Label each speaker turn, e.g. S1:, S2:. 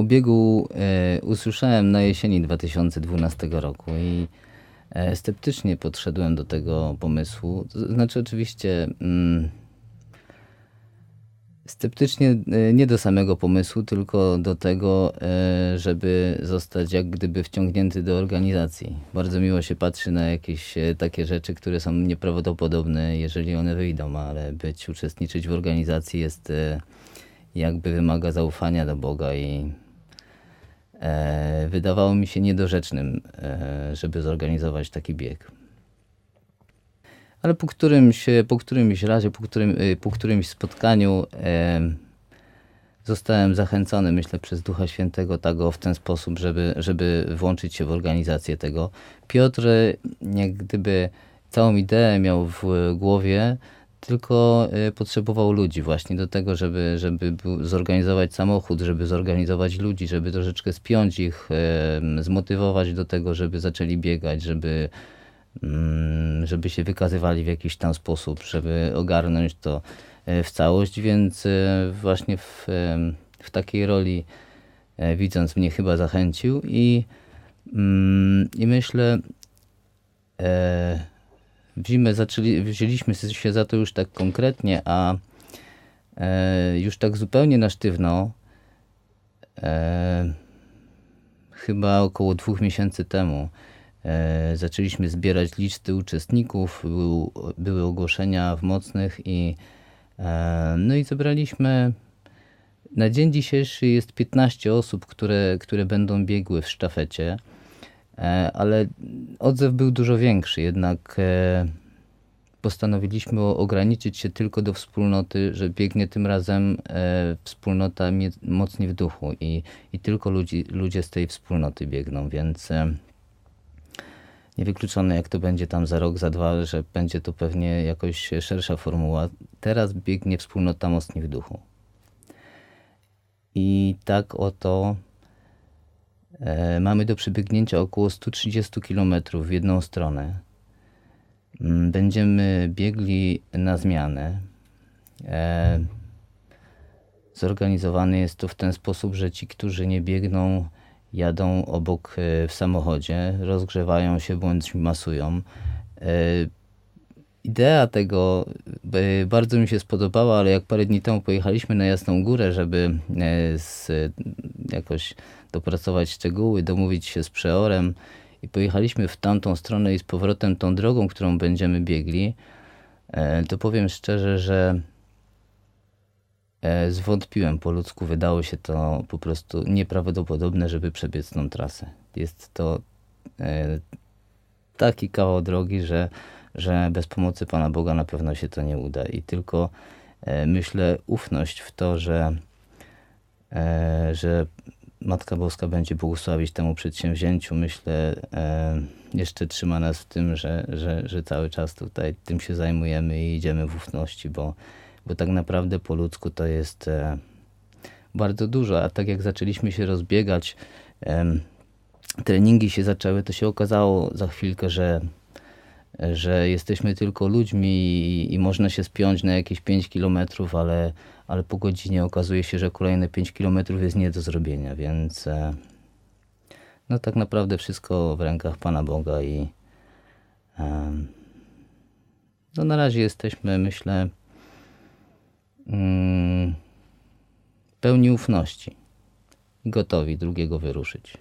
S1: O biegu e, usłyszałem na jesieni 2012 roku i e, sceptycznie podszedłem do tego pomysłu. To znaczy, oczywiście. Mm, Sceptycznie e, nie do samego pomysłu, tylko do tego, e, żeby zostać jak gdyby wciągnięty do organizacji. Bardzo miło się patrzy na jakieś e, takie rzeczy, które są nieprawdopodobne, jeżeli one wyjdą, ale być, uczestniczyć w organizacji jest jakby wymaga zaufania do Boga i wydawało mi się niedorzecznym, żeby zorganizować taki bieg ale po którymś, po którymś razie, po, którym, y, po którymś spotkaniu e, zostałem zachęcony, myślę, przez Ducha Świętego tego w ten sposób, żeby, żeby włączyć się w organizację tego. Piotr jak gdyby całą ideę miał w głowie, tylko e, potrzebował ludzi właśnie do tego, żeby, żeby zorganizować samochód, żeby zorganizować ludzi, żeby troszeczkę spiąć ich, zmotywować do tego, żeby zaczęli biegać, żeby Mm, żeby się wykazywali w jakiś tam sposób, żeby ogarnąć to e, w całość, więc e, właśnie w, w takiej roli e, widząc mnie chyba zachęcił i, mm, i myślę w zimę zaczęli, wzięliśmy się za to już tak konkretnie, a już tak zupełnie na sztywno chyba około dwóch miesięcy temu E, zaczęliśmy zbierać listy uczestników, były, były ogłoszenia w mocnych i e, no i zebraliśmy na dzień dzisiejszy jest 15 osób, które, które będą biegły w sztafecie, e, ale odzew był dużo większy, jednak postanowiliśmy ograniczyć się tylko do wspólnoty, że biegnie tym razem wspólnota mocniej w duchu i, i tylko ludzi, ludzie z tej wspólnoty biegną, więc niewykluczone, jak to będzie tam za rok, za dwa, że będzie to pewnie jakoś szersza formuła. Teraz biegnie wspólnota mocni w duchu. I tak oto e, mamy do przebiegnięcia około 130 km w jedną stronę. Mm, będziemy biegli na zmianę. E, zorganizowany jest to w ten sposób, że ci, którzy nie biegną, jadą obok e, w samochodzie, rozgrzewają się bądź masują. E, idea tego e, bardzo mi się spodobała, ale jak parę dni temu pojechaliśmy na Jasną Górę, żeby z, jakoś dopracować szczegóły, domówić się z przeorem i pojechaliśmy w tamtą stronę i z powrotem tą drogą, którą będziemy biegli, to powiem szczerze, że E, zwątpiłem po ludzku. Wydało się to po prostu nieprawdopodobne, żeby przebiec tą trasę. Jest to e, taki kawał drogi, że, że bez pomocy Pana Boga na pewno się to nie uda. I tylko e, myślę ufność w to, że, że Matka Boska będzie błogosławić temu przedsięwzięciu. Myślę, jeszcze trzyma nas w tym, że, że, że cały czas tutaj tym się zajmujemy i idziemy w ufności, bo bo tak naprawdę po ludzku to jest e, bardzo dużo, a tak jak zaczęliśmy się rozbiegać, treningi się zaczęły, to się okazało za chwilkę, że, że jesteśmy tylko ludźmi i, i można się spiąć na jakieś 5 kilometrów, ale, ale po godzinie okazuje się, że kolejne 5 kilometrów jest nie do zrobienia, więc e, no tak naprawdę wszystko w rękach Pana Boga i no na razie jesteśmy, myślę, Mm, pełni ufności i gotowi drugiego wyruszyć.